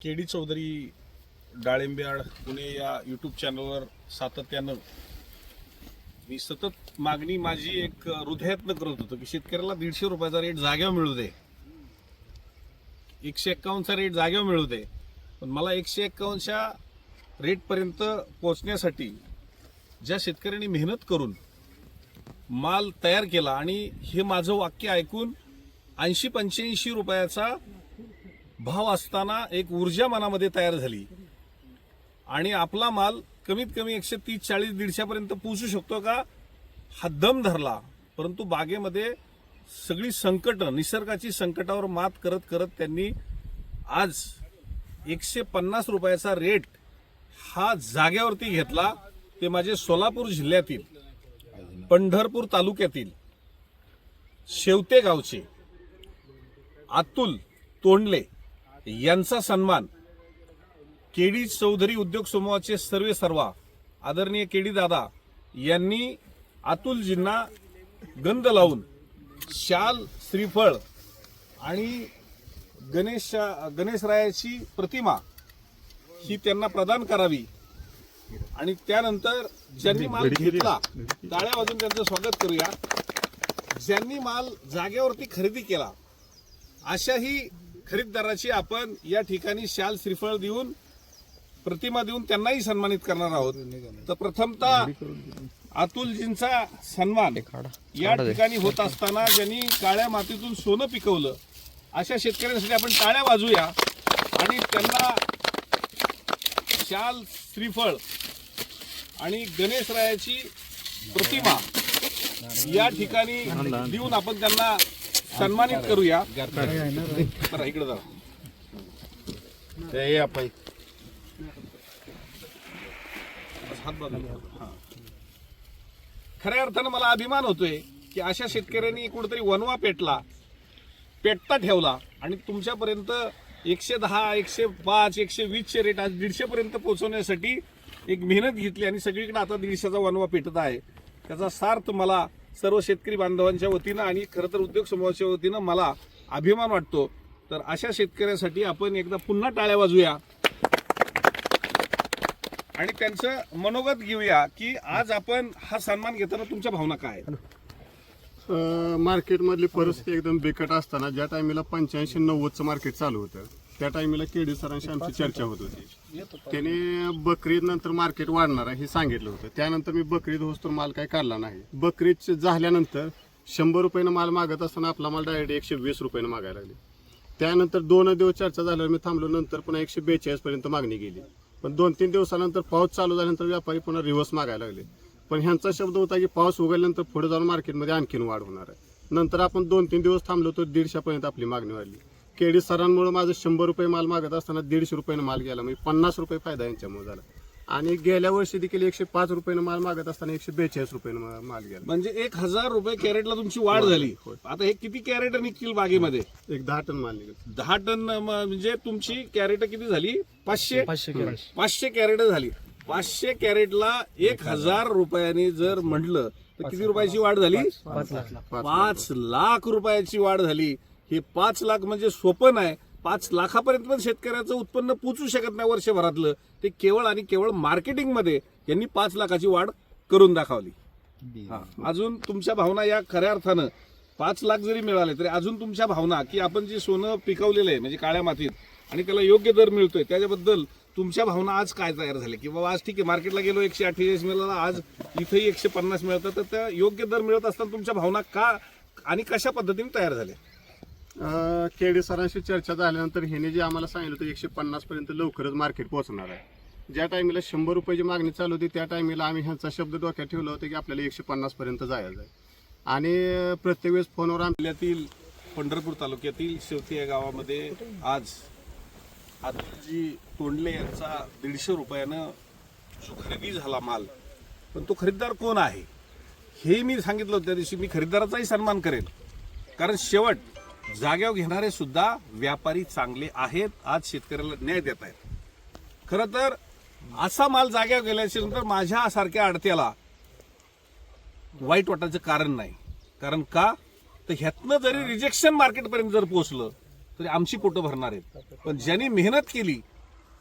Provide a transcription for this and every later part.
के D Chaudhari डाळिंब्याड पुणे या YouTube चॅनलवर सातत्यानं मी सतत मागणी माझी एक हृदयातनं करत होतो की शेतकऱ्याला दीडशे रुपयाचा रेट जाग्यावर मिळू दे. एकशे एक्कावन्नचा रेट जाग्यावर मिळू दे. पण मला एकशे एक्कावन्नच्या रेटपर्यंत पोचण्यासाठी ज्या शेतकऱ्यांनी मेहनत करून माल तयार केला आणि हे माझं वाक्य ऐकून ऐंशी पंच्याऐंशी रुपयाचा भाव असताना एक ऊर्जा मनामध्ये तयार झाली. आणि आपला माल कमीत कमी एकशे तीस चाळीस दीडशेपर्यंत पोहोचू शकतो का? हा दम धरला. परंतु बागेमध्ये सगळी संकट निसर्गाची संकटावर मात करत करत त्यांनी आज एकशे पन्नास रुपयाचा रेट हा जाग्यावरती घेतला. ते माझे सोलापूर जिल्ह्यातील पंढरपूर तालुक्यातील शेवते गावचे अतुल तोंडले यांचा सन्मान केडी चौधरी उद्योग समूहाचे सर्वे सर्वा आदरणीय केडी दादा यांनी अतुलजींना गंध लावून शाल श्रीफळ आणि गणेश गणेशरायाची प्रतिमा ही त्यांना प्रदान करावी. आणि त्यानंतर ज्यांनी माल घेतला टाळ्या वाजून त्यांचं स्वागत करूया. ज्यांनी माल जागेवरती खरेदी केला अशाही खरीददाराची आपण या ठिकाणी शाल श्रीफळ देऊन प्रतिमा देऊन त्यांनाही सन्मानित करणार आहोत. तर प्रथमतः अतुलजींचा सन्मान या ठिकाणी होत असताना ज्यांनी काळ्या मातीतून सोनं पिकवलं अशा शेतकऱ्यांसाठी आपण टाळ्या वाजूया आणि त्यांना शाल श्रीफळ आणि गणेशरायाची प्रतिमा या ठिकाणी देऊन आपण त्यांना सन्मानित करूया बरं इकडे जा ते हात बाजूला. हा. खऱ्या अर्थानं मला अभिमान होतोय की अशा शेतकऱ्यांनी कुठेतरी वनवा पेटला पेटता ठेवला आणि तुमच्यापर्यंत एकशे दहा एकशे पाच एकशे वीसचे रेट आज दीडशे पर्यंत पोहोचवण्यासाठी एक मेहनत घेतली आणि सगळीकडे आता दीडशेचा वनवा पेटत आहे त्याचा सार्थ मला सर्व शेतकरी बांधवांच्या वतीनं आणि खरं तर उद्योग समूहाच्या वतीनं मला अभिमान वाटतो. तर अशा शेतकऱ्यासाठी आपण एकदा पुन्हा टाळ्या वाजूया आणि त्यांचं मनोगत घेऊया की आज आपण हा सन्मान घेताना तुमच्या भावना काय? आहेत? मार्केटमधली परिस्थिती एकदम बिकट असताना ज्या टायमीला पंच्याऐंशी नव्वदचं मार्केट चालू होतं त्या टायमीला केडी सरांशी आमची चर्चा होत होती. त्याने बकरीद नंतर मार्केट वाढणार आहे हे सांगितलं होतं. त्यानंतर मी बकरीद होस तर माल काय काढला नाही. बकरीद झाल्यानंतर शंभर रुपयानं माल मागत असताना आपला माल डायरेक्ट एकशे वीस रुपयानं मागायला लागले. त्यानंतर दोन दिवस चर्चा झाल्यावर मी थांबलो. नंतर पुन्हा एकशे बेचाळीस पर्यंत मागणी गेली. पण दोन तीन दिवसानंतर पाऊस चालू झाल्यानंतर व्यापारी पुन्हा रिव्हर्स मागायला लागले. पण ह्यांचा शब्द होता की पाऊस उघडल्यानंतर पुढे जाऊन मार्केटमध्ये आणखीन वाढ होणार आहे. नंतर आपण दोन तीन दिवस थांबलो तर दीडशेपर्यंत आपली मागणी वाढली. केडी सरांमुळे माझं शंभर रुपये माल मागत असताना दीडशे रुपयानं माल गेला. म्हणजे पन्नास रुपये फायदा यांच्यामुळे झाला. आणि गेल्या वर्षी देखील एकशे पाच रुपयानं माल मागत असताना एकशे बेचाळीस रुपयानं माल गेला. म्हणजे एक हजार रुपये कॅरेटला तुमची वाढ झाली. आता हे किती कॅरेट निघतील बागेमध्ये? एक दहा टन माल निघेल दहा टन म्हणजे तुमची कॅरेट किती झाली? पाचशे? पाचशे कॅरेट. पाचशे कॅरेट झाली. पाचशे कॅरेटला एक हजार रुपयाने जर म्हटलं तर किती रुपयाची वाढ झाली? पाच लाख. पाच लाख रुपयाची वाढ झाली. हे पाच लाख म्हणजे सोपं नाही. पाच लाखापर्यंत पण शेतकऱ्याचं उत्पन्न पोचू शकत नाही वर्षभरातलं. ते केवळ आणि केवळ मार्केटिंगमध्ये यांनी पाच लाखाची वाढ करून दाखवली. अजून तुमच्या भावना या खऱ्या अर्थानं पाच लाख जरी मिळाले तरी अजून तुमच्या भावना की आपण जे सोनं पिकवलेलं आहे म्हणजे काळ्या मातीत आणि त्याला योग्य दर मिळतोय त्याच्याबद्दल तुमच्या भावना आज काय तयार झाल्या की बाबा आज ठीक आहे मार्केटला गेलो एकशे अठ्ठेचाळीस मिळाला आज इथेही एकशे पन्नास मिळतं तर त्या योग्य दर मिळत असताना तुमच्या भावना का आणि कशा पद्धतीने तयार झाल्या? केडी सरांशी चर्चा झाल्यानंतर ह्याने जे आम्हाला सांगितलं होतं एकशे पन्नास पर्यंत लवकरच मार्केट पोहोचणार आहे. ज्या टायमीला शंभर रुपयाची मागणी चालू होती त्या टायमीला आम्ही ह्यांचा शब्द डोक्यात ठेवला होता की आपल्याला एकशे पन्नास पर्यंत जायचं आहे आणि प्रत्येक वेळेस फोनवर आमल्यातील पंढरपूर तालुक्यातील शेवती या गावामध्ये आज आजी तोंडले यांचा दीडशे रुपयानं जो खरेदी झाला माल पण तो खरेदीदार कोण आहे? हे मी सांगितलं होतं त्या दिवशी मी खरेदीदाराचाही सन्मान करेन. कारण शेवट जाग्यावर घेणारे सुद्धा व्यापारी चांगले आहेत आज शेतकऱ्याला न्याय देत आहेत. खरं तर असा माल जाग्यावर गेल्याच्यानंतर माझ्यासारख्या आडत्याला वाईट वाटायचं कारण नाही. कारण का? तर ह्यातनं जरी रिजेक्शन मार्केटपर्यंत जर पोहोचलं तरी आमची पोटं भरणार आहेत. पण ज्यांनी मेहनत केली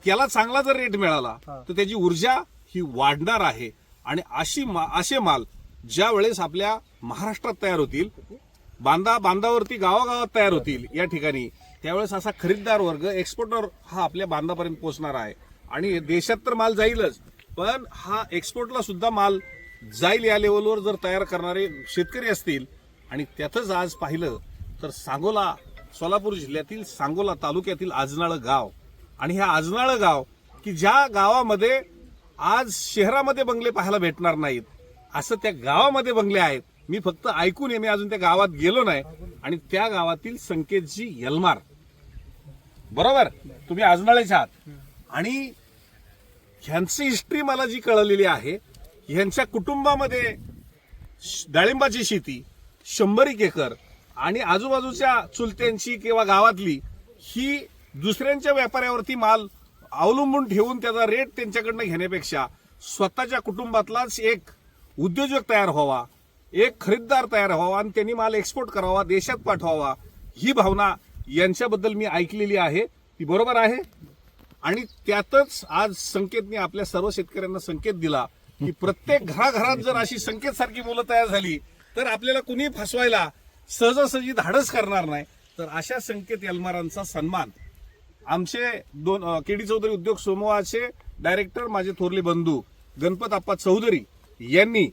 त्याला चांगला जर रेट मिळाला तर त्याची ऊर्जा ही वाढणार आहे. आणि अशी मा- असे माल ज्या वेळेस आपल्या महाराष्ट्रात तयार होतील बांधा बांधावरती गावागावात तयार होतील या ठिकाणी. त्यावेळेस असा खरीददार वर्ग एक्सपोर्टर हा आपल्या बांधापर्यंत पोहोचणार आहे. आणि देशात तर माल जाईलच पण हा एक्सपोर्टला सुद्धा माल जाईल या लेवलवर जर तयार करणारे शेतकरी असतील. आणि त्यातच आज पाहिलं तर सांगोला सोलापूर जिल्ह्यातील सांगोला तालुक्यातील आजनाळ गाव. आणि हे आजनाळ गाव की ज्या गावामध्ये आज शहरामध्ये बंगले पाहायला भेटणार नाहीत असं त्या गावामध्ये बंगले आहेत. मी फक्त ऐकून ये मी अजून त्या गावात गेलो नाही. आणि त्या गावातील संकेतजी यलमार. बरोबर? तुम्ही अजनाळेच आहात. आणि ह्यांची हिस्ट्री मला जी कळलेली आहे ह्यांच्या कुटुंबामध्ये डाळिंबाची शेती शंभर एक एकर आणि आजूबाजूच्या चुलत्यांची किंवा गावातली ही दुसऱ्यांच्या व्यापाऱ्यावरती माल अवलंबून ठेवून त्याचा रेट त्यांच्याकडनं घेण्यापेक्षा स्वतःच्या कुटुंबातलाच एक उद्योजक तयार व्हावा एक खरीददार तयार व्हावा आणि त्यांनी माल एक्सपोर्ट करावा देशात पाठवावा ही भावना यांच्याबद्दल मी ऐकलेली आहे. ती बरोबर आहे. आणि त्यातच आज संकेतने आपल्या सर्व शेतकऱ्यांना संकेत दिला की प्रत्येक घराघरात जर अशी संकेत सारखी मुलं तयार झाली तर आपल्याला कुणी फसवायला सहजासहजी धाडस करणार नाही. तर अशा संकेत यलमारांचा सन्मान. आमचे दोन केडी चौधरी उद्योग समूहाचे डायरेक्टर माझे थोरले बंधू गणपत आप्पा चौधरी यांनी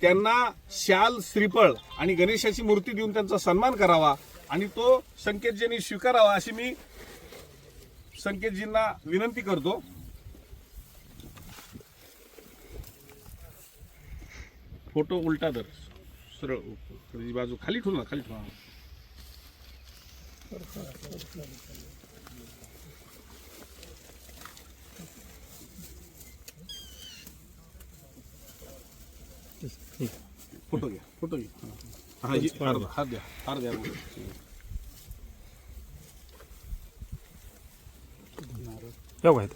त्यांना शाल श्रीफळ आणि गणेशाची मूर्ती देऊन त्यांचा सन्मान करावा आणि तो संकेतजींनी स्वीकारावा अशी मी संकेतजींना विनंती करतो. फोटो उलटा तर सरळ बाजू खाली ठेवू ना खाली ठेवा. फोटो घ्या फोटो घ्या. हा हार द्या, हात द्या हार द्या एवढं आहेत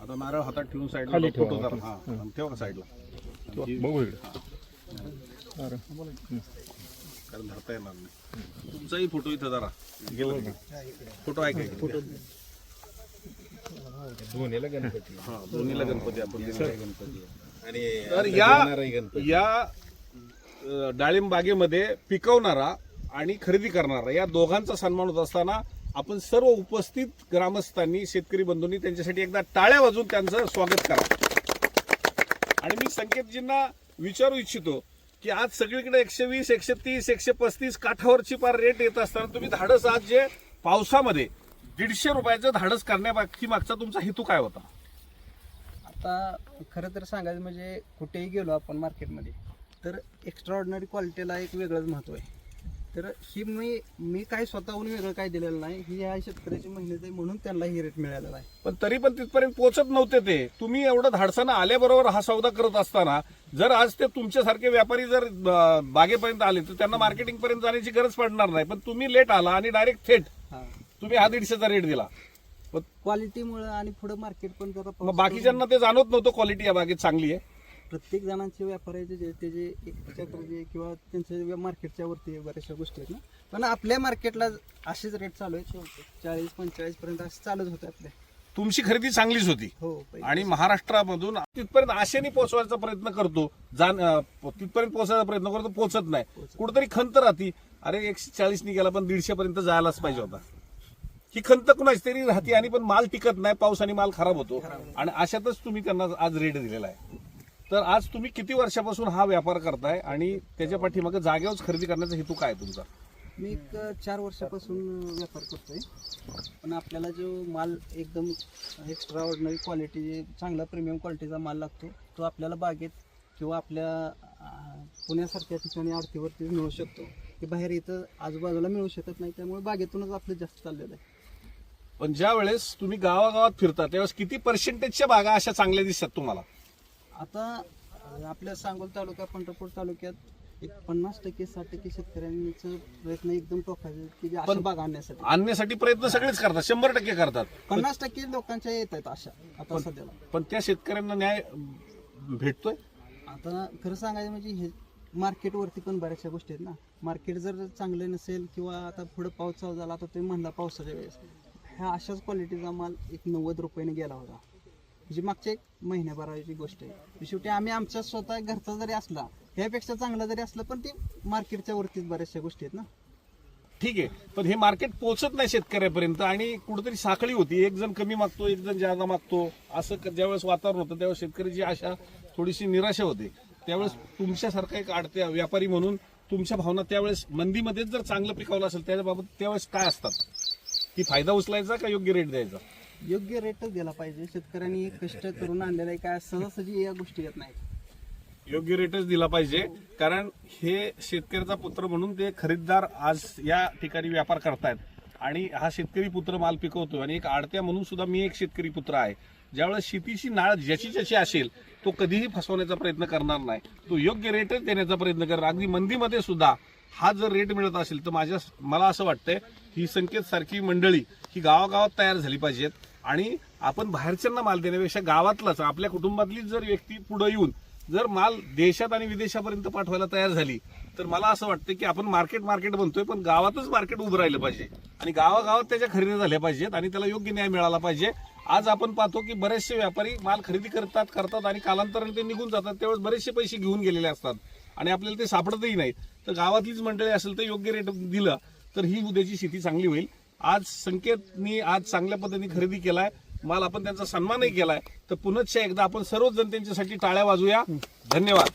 आता नारळ हातात ठेवून साईडला फोटो करा हा ठेवा का साईडला बघू इकडे. कारण धरता येणार नाही. तुमचाही फोटो इथं जरा. गेला फोटो आहे काय फोटो दोन्हीला गणपती. हा दोन्हीला गणपती. आपण गणपती. तर या या डाळिंब बागेमध्ये पिकवणारा आणि खरेदी करणारा या दोघांचा सन्मान होत असताना आपण सर्व उपस्थित ग्रामस्थांनी शेतकरी बंधूंनी त्यांच्यासाठी एकदा टाळ्या वाजवून त्यांचं स्वागत करा. आणि मी संकेतजींना विचारू इच्छितो की आज सगळीकडे एकशे वीस एकशे तीस एकशे पस्तीस काठावरची पार रेट येत असताना तुम्ही धाडस आज जे पावसामध्ये दीडशे रुपयाचं धाडस करण्यामागची मागचा तुमचा हेतू काय होता? आता खरं तर सांगायचं म्हणजे कुठेही गेलो आपण मार्केटमध्ये तर एक्स्ट्रा ऑर्डिनरी क्वालिटीला एक वेगळंच महत्त्व आहे. तर ही मी मी काही स्वतःहून वेगळं काय दिलेलं नाही ही ह्या शेतकऱ्याची मेहनत आहे म्हणून त्यांना ही रेट मिळालेला आहे. पण तरी पण तिथपर्यंत पोहोचत नव्हते ते. तुम्ही एवढं धाडसानं आल्याबरोबर हा सौदा करत असताना जर आज ते तुमच्यासारखे व्यापारी जर बागेपर्यंत आले तर त्यांना मार्केटिंग पर्यंत जाण्याची गरज पडणार नाही. पण तुम्ही लेट आला आणि डायरेक्ट थेट तुम्ही हा दीडशेचा रेट दिला. क्वालिटीमुळं आणि पुढं मार्केट पण जरा मग बाकीच्यांना ते जाणवत नव्हतं क्वालिटी या बागेत चांगली आहे. प्रत्येक जणांचे व्यापाऱ्याचे जे त्याचे एक चक्रजे किंवा त्यांच्या मार्केटच्या वरती बऱ्याचशा गोष्टी आहेत ना. पण आपल्या मार्केटला असेच रेट चालू आहेत चाळीस पंचेचाळीस पर्यंत असं चालूच होतं आपल्या तुमची खरेदी चांगलीच होती. हो पहिले. आणि महाराष्ट्रामधून तिथपर्यंत आशेने पोहोचवायचा प्रयत्न करतो जाण अं, तिथपर्यंत पोहोचायचा प्रयत्न करतो पोहोचत नाही. कुठेतरी खंत राहती. अरे एकशे चाळीस निघाला पण दीडशे पर्यंत जायलाच पाहिजे होता. ही खंत कुणाची तरी राहते आणि पण माल टिकत नाही पाऊस आणि माल खराब होतो. आणि अशातच तुम्ही त्यांना आज रेट दिलेला आहे. तर आज तुम्ही किती वर्षापासून हा व्यापार करताय आणि त्याच्या पाठीमागे जागेवर खरेदी करण्याचा हेतू काय तुमचा? मी एक चार वर्षापासून व्यापार करतोय. पण आपल्याला जो माल एकदम एक्स्ट्रा ऑर्डनरी क्वालिटी चांगला प्रीमियम क्वालिटीचा माल लागतो तो आपल्याला बागेत किंवा आपल्या पुण्यासारख्या ठिकाणी आरतीवरती मिळू शकतो. ते बाहेर इथं आजूबाजूला मिळू शकत नाही त्यामुळे बागेतूनच आपलं जास्त चाललेलं आहे. पण ज्या वेळेस तुम्ही गावागावात फिरता त्यावेळेस किती पर्सेंटेजच्या बागा अशा चांगल्या दिसतात तुम्हाला? आता आपल्या सांगोल तालुका पंढरपूर तालुक्यात एक पन्नास टक्के साठ टक्के शेतकऱ्यांचा प्रयत्न एकदम की जे अशा बाग आणण्यासाठी. आणण्यासाठी प्रयत्न सगळेच करतात शंभर टक्के करतात. पन्नास टक्के लोकांच्या येत आहेत अशा आता सध्याला. पण त्या शेतकऱ्यांना न्याय भेटतोय? आता खरं सांगायचं म्हणजे हे मार्केटवरती पण बऱ्याचशा गोष्टी आहेत ना. मार्केट जर चांगलं नसेल किंवा आता पुढं पाऊस चालू झाला आता तुम्ही म्हणला पावसाच्या वेळेस. ह्या अशाच क्वालिटीचा माल एक नव्वद रुपयाने गेला होता. जी मागच्या एक महिन्याभराची गोष्ट आहे. म्हणजे शेवटी आम्ही आमच्या स्वतः घरचा जरी असला ह्यापेक्षा चांगला जरी असला पण ती मार्केटच्या वरतीच बऱ्याचशा गोष्टी आहेत ना. ठीक आहे. पण हे मार्केट पोहोचत नाही शेतकऱ्यापर्यंत आणि कुठेतरी साखळी होती. एक जण कमी मागतो एक जण जादा मागतो. असं क- ज्यावेळेस वातावरण होतं त्यावेळेस शेतकऱ्याची आशा थोडीशी निराशा होते. त्यावेळेस तुमच्यासारखा एक आडत्या व्यापारी म्हणून तुमच्या भावना त्यावेळेस मंदीमध्येच जर चांगलं पिकवलं असेल त्याच्याबाबत त्यावेळेस काय असतात? की फायदा उचलायचा का योग्य रेट द्यायचा? योग्य रेटच दिला पाहिजे. शेतकऱ्यांनी कष्ट करून आणलेला आहे काय सहजासहजी या गोष्टी येत नाहीत. योग्य रेटच दिला पाहिजे. कारण हे शेतकऱ्याचा पुत्र म्हणून ते खरीददार आज या ठिकाणी व्यापार करतायत. आणि हा शेतकरी पुत्र माल पिकवतोय. आणि एक आडत्या म्हणून सुद्धा मी एक शेतकरी पुत्र आहे. ज्यावेळेस शेतीची नाळ ज्याची ज्याची असेल तो कधीही फसवण्याचा प्रयत्न करणार नाही. तो योग्य रेटच देण्याचा प्रयत्न करणार. अगदी मंदीमध्ये सुद्धा हा जर रेट मिळत असेल तर माझ्या मला असं वाटतंय ही संकेत सारखी मंडळी ही गावागावात तयार झाली पाहिजेत. आणि आपण बाहेरच्यांना माल देण्यापेक्षा गावातलाच आपल्या कुटुंबातलीच जर व्यक्ती पुढे येऊन जर माल देशात आणि विदेशापर्यंत पाठवायला तयार झाली तर मला असं वाटतं की आपण मार्केट मार्केट बनतोय पण गावातच मार्केट उभं राहिलं पाहिजे. आणि गावागावात त्याच्या खरेदी झाल्या पाहिजेत आणि त्याला योग्य न्याय मिळाला पाहिजे. आज आपण पाहतो की बरेचसे व्यापारी माल खरेदी करतात करतात आणि कालांतराने ते निघून जातात. त्यावेळेस बरेचसे पैसे घेऊन गेलेले असतात. आणि आपल्याला ते सापडतही नाहीत. तर गावातलीच मंडळी असेल तर योग्य रेट दिलं तर ही उद्याची शेती चांगली होईल. आज संकेतनी आज चांगल्या पद्धतीने खरेदी केलाय. माल आपण त्यांचा सन्मानही केलाय. तर पुनश्च एकदा आपण सर्वच जण त्यांच्यासाठी टाळ्या वाजूया धन्यवाद.